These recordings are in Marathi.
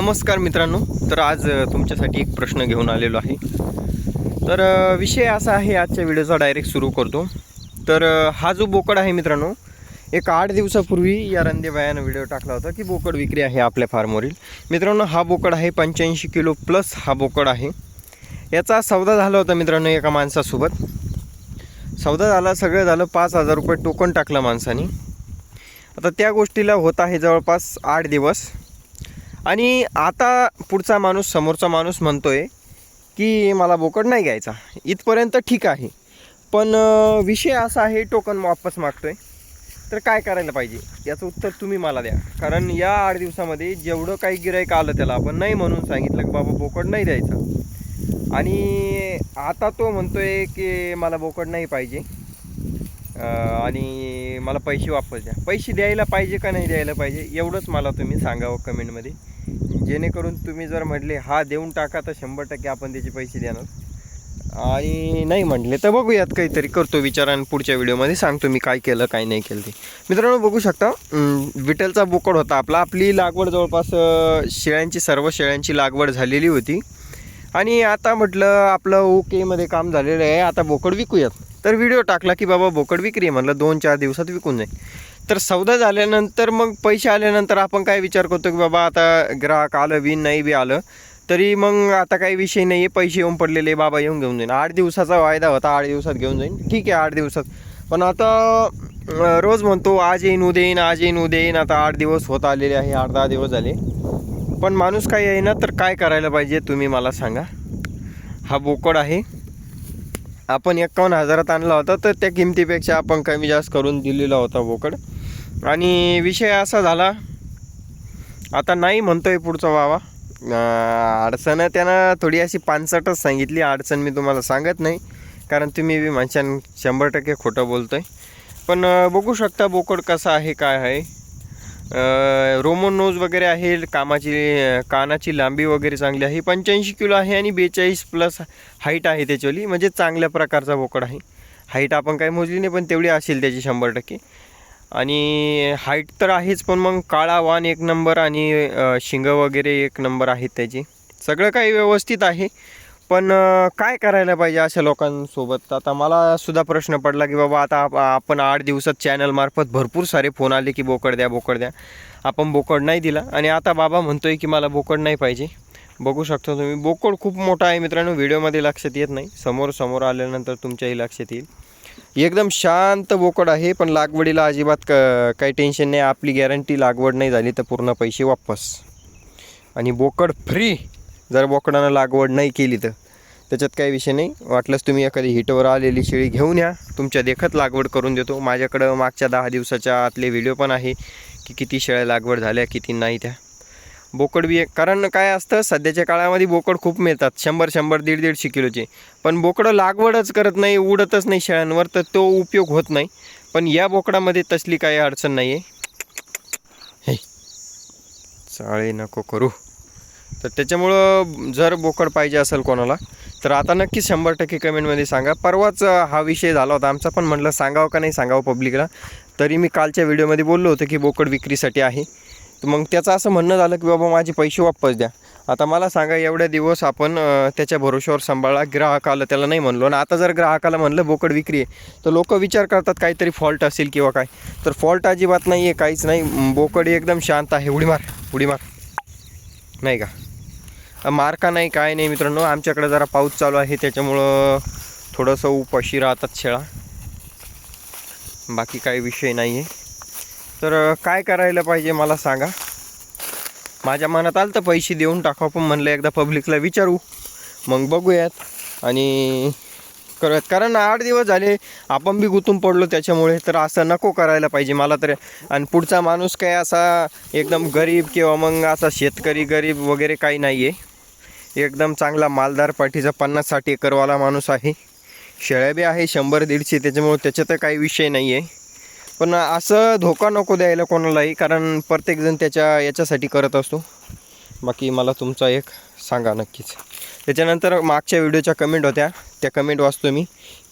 नमस्कार मित्रांनो. तर आज तुमच्यासाठी एक प्रश्न घेऊन आलेलो आहे. तर विषय असा आहे आजच्या व्हिडिओचा डायरेक्ट सुरू करतो. तर हा जो बोकड आहे मित्रांनो एक आठ दिवसापूर्वी या रंदेबायानं व्हिडिओ टाकला होता की बोकड विक्री आहे आपल्या फार्मवरील. मित्रांनो हा बोकड आहे पंच्याऐंशी किलो प्लस हा बोकड आहे. याचा सौदा झाला होता मित्रांनो एका माणसासोबत. सौदा झाला सगळं झालं पाच हजार रुपये टोकन टाकलं माणसाने. आता त्या गोष्टीला होत आहे जवळपास आठ दिवस. आणि आता पुढचा माणूस समोरचा माणूस म्हणतो आहे की मला बोकड नाही घ्यायचा. इथपर्यंत ठीक आहे. पण विषय असा आहे टोकन वापस मागतो आहे तर काय करायला पाहिजे? याचं उत्तर तुम्ही मला द्या. कारण या आठ दिवसामध्ये जेवढं काही गिरायक आलं त्याला आपण नाही म्हणून सांगितलं की बाबा बोकड नाही द्यायचा. आणि आता तो म्हणतो आहे की मला बोकड नाही पाहिजे. आणि मला पैसे वापस द्या. पैसे द्यायला पाहिजे का नाही द्यायला पाहिजे एवढंच मला तुम्ही सांगावं कमेंटमध्ये. जेणेकरून तुम्ही जर म्हटले हा देऊन टाका तर शंभर टक्के आपण त्याचे पैसे देणार. आणि नाही म्हटले तर बघूयात काहीतरी करतो विचार आणि पुढच्या व्हिडिओमध्ये सांगतो मी काय केलं काय नाही केलं ते. मित्रांनो बघू शकता अं, विठ्ठलचा बोकड होता आपला. आपली लागवड जवळपास शेळ्यांची सर्व शेळ्यांची लागवड झालेली होती. आणि आता म्हटलं आपलं ओकेमध्ये काम झालेलं आहे. आता बोकड विकूयात. तर व्हिडिओ टाकला की बाबा बोकड विक्री आहे म्हटलं दोन चार दिवसात विकून जाईल. तर सौदा झाल्यानंतर मग पैसे आल्यानंतर आपण काय विचार करतो की बाबा आता ग्राहक आलं बी नाही बी आलं तरी मग आता काही विषय नाही आहे पैसे येऊन पडलेले बाबा येऊन घेऊन जाईन. आठ दिवसाचा वायदा होता आठ दिवसात घेऊन जाईन. ठीक आहे आठ दिवसात. पण आता रोज म्हणतो आज येईन उद्या येईन आज येईन उद्या येईन आता आठ दिवस होत आलेले आहे आठ दहा दिवस झाले. पण माणूस काय येईना तर काय करायला पाहिजे तुम्ही मला सांगा. हा बोकड आहे. आपण एकावन्न हजारात आणला होता तर त्या किमतीपेक्षा आपण कमी जास्त करून दिलेला होता बोकड. आणि विषय असा झाला आता नाही म्हणतोय पुढचा वावा. अडचण त्यानं थोडी अशी पानसटच सांगितली अडचण मी तुम्हाला सांगत नाही कारण तुम्ही बी माणसां शंभर टक्के खोटं बोलतोय. पण बघू शकता बोकड कसा आहे काय आहे. रोमन नोज वगैरे आहे कामाची कानाची लांबी वगैरे चांगली आहे. पंच्याऐंशी किलो आहे आणि बेचाळीस प्लस हाईट आहे त्याच्यावली म्हणजे चांगल्या प्रकारचा बोकड आहे. हाईट आपण काही मोजली नाही पण तेवढी असेल त्याची शंभर टक्के. आणि हाईट तर आहेच पण मग काळा वान एक नंबर आणि शिंग वगैरे एक नंबर आहेत त्याची. सगळं काही व्यवस्थित आहे. पण काय करायला पाहिजे अशा लोकांसोबत? आता मला सुद्धा प्रश्न पडला की बाबा आता आपण आठ दिवसात चॅनलमार्फत भरपूर सारे फोन आले की बोकड द्या बोकड द्या. आपण बोकड नाही दिला. आणि आता बाबा म्हणतोय की मला बोकड नाही पाहिजे. बघू शकता तुम्ही. बोकड खूप मोठा आहे मित्रांनो. व्हिडिओमध्ये लक्षात येत नाही. समोर समोर आल्यानंतर तुमच्याही लक्षात येईल. एकदम शांत बोकड आहे पण लागवडीला अजिबात क काही टेन्शन नाही. आपली गॅरंटी लागवड नाही झाली तर पूर्ण पैसे वापस. आणि बोकड फ्री जर बोकडानं लागवड नाही केली तर. त्याच्यात काही विषय नाही. वाटलंच तुम्ही एखादी हिटवर आलेली शेळी घेऊन या. तुमच्या देखत लागवड करून देतो. माझ्याकडं मागच्या दहा दिवसाच्या आतले व्हिडिओ पण आहे की किती शेळ्या लागवड झाल्या किती नाही त्या. बोकड बी कारण काय असतं सध्याच्या काळामध्ये बोकड खूप मिळतात. शंभर शंभर दीड दीडशे किलोचे. पण बोकडं लागवडच करत नाही उडतच नाही शेळ्यांवर तर तो उपयोग होत नाही. पण या बोकडामध्ये तसली काही अडचण नाही आहे हे चाळे नको करू. तर त्याच्यामुळं जर बोकड पाहिजे असेल कोणाला तर आता नक्की शंभर टक्के कमेंटमध्ये सांगा. परवाच हा विषय झाला होता आमचा पण म्हटलं सांगावं का नाही सांगावं पब्लिकला. तरी मी कालच्या व्हिडिओमध्ये बोललो होतो की बोकड विक्रीसाठी आहे. तर मग त्याचं असं म्हणणं झालं की बाबा माझे पैसे वापस द्या. आता मला सांगा एवढ्या दिवस आपण त्याच्या भरोश्यावर सांभाळा. ग्राहकाला त्याला नाही म्हणलो. आणि आता जर ग्राहकाला म्हणलं बोकड विक्री आहे तर लोक विचार करतात काहीतरी फॉल्ट असेल किंवा काय. तर फॉल्ट अजिबात नाही आहे काहीच नाही. बोकड एकदम शांत आहे. उडी मार उडी मार. नाही का? मारका नाही काय नाही मित्रांनो. आमच्याकडे जरा पाऊस चालू आहे त्याच्यामुळं थोडंसं उपाशी राहतात शेळा बाकी काही विषय नाही आहे तर काय करायला पाहिजे मला सांगा? माझ्या मनात आलं तर पैसे देऊन टाकावं पण म्हणलं एकदा पब्लिकला विचारू. मग बघूयात. आणि करत कारण आठ दिवस झाले आपण बी गुंतून पडलो त्याच्यामुळे तर असं नको करायला पाहिजे. मला तर आणि पुढचा माणूस काय असा एकदम गरीब किंवा मग असा शेतकरी गरीब वगैरे काही नाही आहे एकदम चांगला मालदार पाठीचा पन्नास साठ एकरवाला माणूस आहे. शेळ्या बी आहे शंभर दीडशे त्याच्यामुळे त्याच्यात काही विषय नाही आहे पण असं धोका नको द्यायला कोणालाही कारण प्रत्येकजण त्याच्या याच्यासाठी करत असतो. बाकी मला तुमचा एक सांगा नक्कीच. त्याच्यानंतर मागच्या व्हिडिओच्या कमेंट होत्या. त्या कमेंट वाचतो मी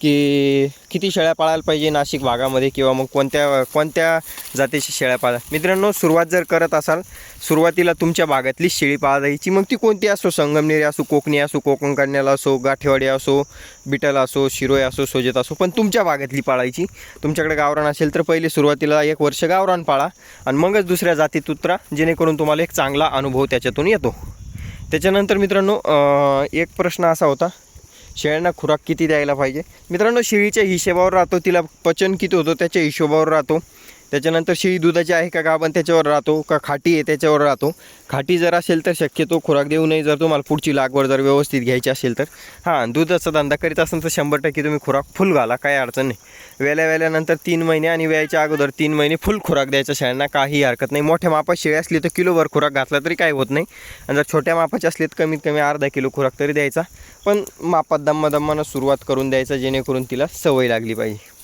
की किती शेळ्या पाळायला पाहिजे नाशिक भागामध्ये किंवा मग कोणत्या कोणत्या जातीच्या शेळ्या पाळा? मित्रांनो सुरुवात जर करत असाल सुरुवातीला तुमच्या भागातली शेळी पाळायची मग ती कोणती असो? संगमनेरी असो कोकणी असो कोकण कन्याला असो गाठेवाडी असो बिटल असो शिरोय असो सोजत असो पण तुमच्या भागातली पाळायची. तुमच्याकडे गावरान असेल तर पहिले सुरुवातीला एक वर्ष गावरान पाळा आणि मगच दुसऱ्या जातीत उतरा जेणेकरून तुम्हाला एक चांगला अनुभव त्याच्यातून येतो. त्याच्यानंतर मित्रांनो एक प्रश्न असा होता शेळ्यांना खुराक किती द्यायला पाहिजे? मित्रांनो शेळीच्या हिशेबावर राहतो तिला पचन किती होतं त्याच्या हिशोबावर राहतो. त्याच्यानंतर शेळी दुधाची आहे का गाभण त्याच्यावर राहतो का खाटी आहे त्याच्यावर राहतो. खाटी जर असेल तर शक्यतो खुराक देऊ नये. जर तुम्हाला पुढची लागवड जर व्यवस्थित घ्यायची असेल तर. हां दुधाचा धंदा करीत असेल तर शंभर टक्के तुम्ही खुराक फुल घाला काही अडचण नाही. वेल्या वेल्यानंतर तीन महिने आणि वेळेच्या अगोदर तीन महिने फुल खुराक द्यायचा शेळ्यांना काही हरकत नाही. मोठ्या मापात शेळी असली तर किलोभर खुराक घातला तरी काही होत नाही. आणि जर छोट्या मापाचे असली तर कमीत कमी अर्धा किलो खुराक तरी द्यायचा. पण मापात दम्मा दम्मानं सुरुवात करून द्यायचा जेणेकरून तिला सवय लागली पाहिजे.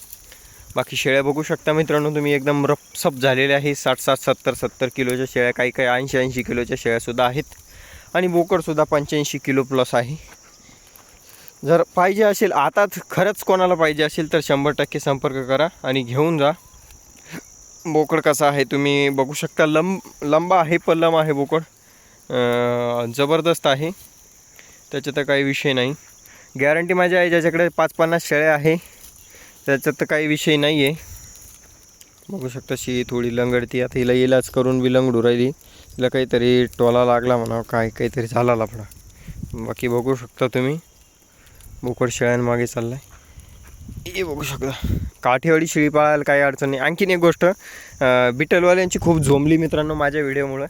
बाकी शेळ्या बघू शकता मित्रांनो तुम्ही एकदम रपसप झालेल्या आहे. साठ साठ सत्तर सत्तर किलोच्या शेळ्या काही काही ऐंशी ऐंशी किलोच्या शेळ्यासुद्धा आहेत. आणि बोकडसुद्धा पंच्याऐंशी किलो प्लस आहे. जर पाहिजे असेल आता खरंच कोणाला पाहिजे असेल तर शंभर टक्के संपर्क करा आणि घेऊन जा. बोकड कसा आहे तुम्ही बघू शकता. लंब लंबा आहे पल्लम आहे बोकड. जबरदस्त आहे. त्याच्यात तर काही विषय नाही. गॅरंटी माझी आहे ज्याच्याकडे पाच पन्नास शेळ्या आहे त्याच्यात तर काही विषय नाही आहे बघू शकता शी थोडी लंगडती. आता हिला इलाज करून बी लंगडू राहिली. तिला काहीतरी टोला लागला म्हणा काय काहीतरी झाला लफडा. बाकी बघू शकता तुम्ही. बोकड शेळ्यांमागे चाललाय. हे बघू शकता. काठेवाडी शेळी पाळायला काही अडचण नाही. आणखीन एक गोष्ट बिटलवाल्यांची खूप झोंबली मित्रांनो माझ्या व्हिडिओमुळं.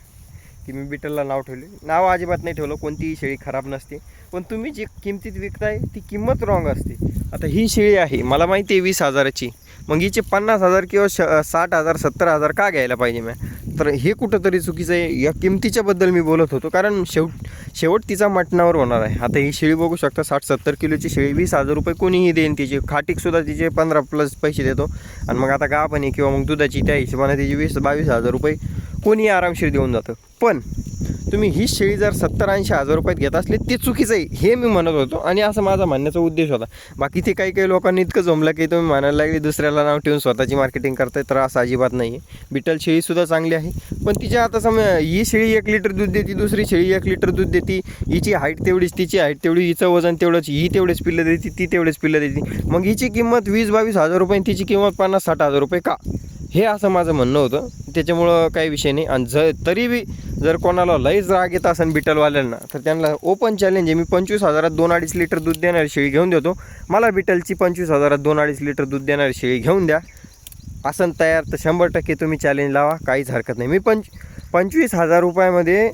की मी बिटलला नाव ठेवले. नाव अजिबात नाही ठेवलं कोणतीही शेळी खराब नसते. पण तुम्ही जी किमतीत विकताय ती किंमत रॉंग असते. आता ही शेळी आहे मला माहिती आहे वीस हजाराची. मग हिचे पन्नास हजार किंवा श साठ हजार सत्तर हजार का घ्यायला पाहिजे मॅ तर हे कुठंतरी चुकीचं आहे. या किमतीच्याबद्दल मी बोलत होतो कारण शेवट शेवट तिचा मटणावर होणार आहे. आता ही शेळी बघू शकता साठ सत्तर किलोची शेळी वीस हजार रुपये कोणीही देईन तिची. खाटीकसुद्धा तिचे पंधरा प्लस पैसे देतो. आणि मग आता गाभणी किंवा मग दुधाची त्या हिशोबाने तिची वीस बावीस हजार रुपये कोणी आरामशीर देऊन जातं. पण तुम्ही ही शेळी जर सत्तर ऐंशी हजार रुपयात घेत असले ते चुकीचं आहे हे मी म्हणत होतो. आणि असं माझा म्हणण्याचा उद्देश होता. बाकी ते काही काही लोकांनी इतकं जमलं की तुम्ही म्हणायला लागले दुसऱ्याला नाव ठेवून स्वतःची मार्केटिंग करताय तर असं अजिबात नाही आहे बिटल शेळीसुद्धा चांगली आहे. पण तिच्या आता समजा ही शेळी एक लिटर दूध देते दुसरी शेळी एक लिटर दूध देते. हिची हाईट तेवढीच तिची हाईट तेवढी हिचं वजन तेवढंच ही तेवढेच पिल्लं देते ती तेवढेच पिल्लं देते. मग हिची किंमत वीस बावीस हजार रुपये तिची किंमत पन्नास साठ हजार रुपये का? हे असं माझं म्हणणं होतं. त्याच्यामुळं काही विषय नाही. आणि ज तरी बी जर कोणाला लईच राग येत असेल बिटलवाल्यांना तर त्यांना ओपन चॅलेंज आहे. मी पंचवीस हजारात दोन अडीच लिटर दूध देणारी शेळी घेऊन देतो. मला बिटलची पंचवीस हजारात दोन अडीच लिटर दूध देणारी शेळी घेऊन द्या. असं तयार तर शंभर टक्के तुम्ही चॅलेंज लावा. काहीच हरकत नाही. मी पंच पंचवीस हजार रुपयामध्ये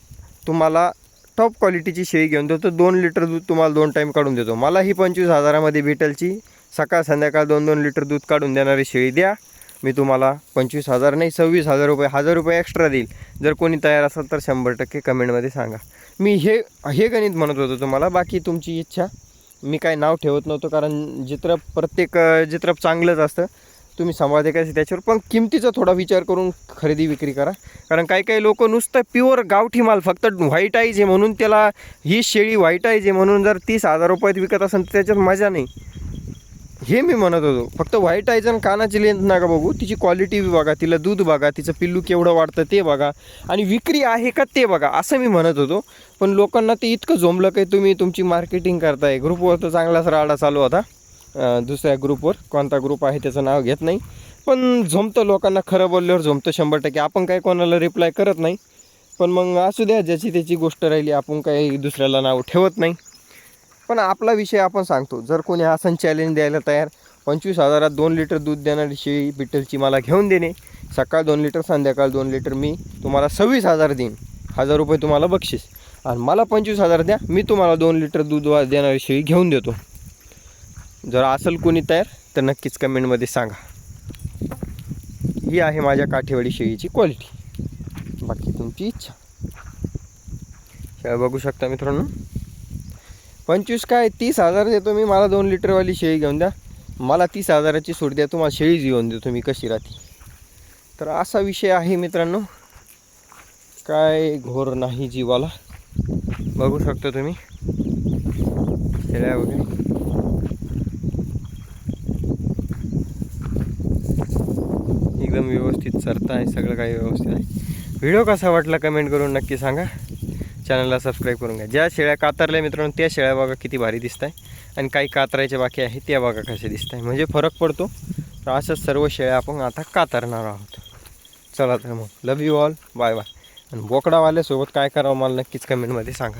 तुम्हाला टॉप क्वालिटीची शेळी घेऊन देतो. दोन लिटर दूध तुम्हाला दोन टाईम काढून देतो. मला ही पंचवीस हजारामध्ये बिटलची सकाळ संध्याकाळ दोन दोन लिटर दूध काढून देणारी शेळी द्या. मी तुम्हाला पंचवीस हजार नाही सव्वीस हजार रुपये हजार रुपये एक्स्ट्रा देईल. जर कोणी तयार असेल तर शंभर टक्के कमेंटमध्ये सांगा. मी हे हे गणित म्हणत होतो तुम्हाला बाकी तुमची इच्छा. मी काय नाव ठेवत नव्हतो कारण जित्र प्रत्येक चित्र चांगलंच असतं. तुम्ही सांभाळते काय त्याच्यावर? पण किमतीचा थोडा विचार करून खरेदी विक्री करा. कारण काही काही लोक नुसतं प्युअर गावठी माल फक्त व्हाईट आईज आहे म्हणून त्याला ही शेळी व्हाईट आईज आहे म्हणून जर तीस हजार रुपयात विकत असेल तर त्याच्यात मजा नाही. हे मी म्हणत होतो. फक्त व्हाईट आहे जण कानाची लेंथ नका बघू. तिची क्वालिटी बघा तिला दूध बघा तिचं पिल्लू केवढं वाढतं ते बघा. आणि विक्री आहे का ते बघा असं मी म्हणत होतो. पण लोकांना ते इतकं झोंबलं की तुम्ही तुमची मार्केटिंग करताय. ग्रुपवर तर चांगलाच राडा चालू होता. दुसऱ्या ग्रुपवर कोणता ग्रुप आहे त्याचं नाव घेत नाही. पण झोमतं लोकांना खरं बोलल्यावर झोमतं शंभर टक्के. आपण काय कोणाला रिप्लाय करत नाही. पण मग असू द्या ज्याची त्याची गोष्ट राहिली आपण काही दुसऱ्याला नाव ठेवत नाही. पण आपला विषय आपण सांगतो. जर कोणी असं चॅलेंज द्यायला तयार पंचवीस हजारात दोन लिटर दूध देणारी शेळी बिटलची मला घेऊन देणे. सकाळ दोन लिटर संध्याकाळ दोन लिटर मी तुम्हाला सव्वीस हजार देईन. हजार रुपये तुम्हाला बक्षीस. आणि मला पंचवीस हजार द्या मी तुम्हाला दोन लिटर दूध वा- देणारी शेळी घेऊन देतो. जर असेल कोणी तयार तर नक्कीच कमेंटमध्ये सांगा. ही आहे माझ्या काठेवाडी शेळीची क्वालिटी बाकी तुमची इच्छा. शेळ्या बघू शकता मित्रांनो? पंचवीस काय? तीस हजार देतो मी. मला दोन लिटरवाली शेळी घेऊन द्या. मला तीस हजाराची सूट द्या. तुम्हाला शेळीच घेऊन देतो मी. कशी राहते? तर असा विषय आहे मित्रांनो. काय घोर नाही जीवाला. बघू शकता तुम्ही. शेळ्या वगैरे. एकदम व्यवस्थित चरता आहे सगळं काही व्यवस्थित आहे. व्हिडिओ कसा वाटला कमेंट करून नक्की सांगा. चॅनलला सबस्क्राईब करून घ्या. ज्या शेळ्या कातरल्या मित्रांनो त्या शेळ्या बघा किती भारी दिसत आहे आणि काही कातरायच्या बाकी आहे त्या बघा कशा दिसत आहे म्हणजे फरक पडतो. तर अशाच सर्व शेळ्या आपण आता कातरणार आहोत. चला तर मग. Love you all bye bye आणि बोकडावाल्यासोबत काय करावं मला नक्कीच कमेंटमध्ये सांगा.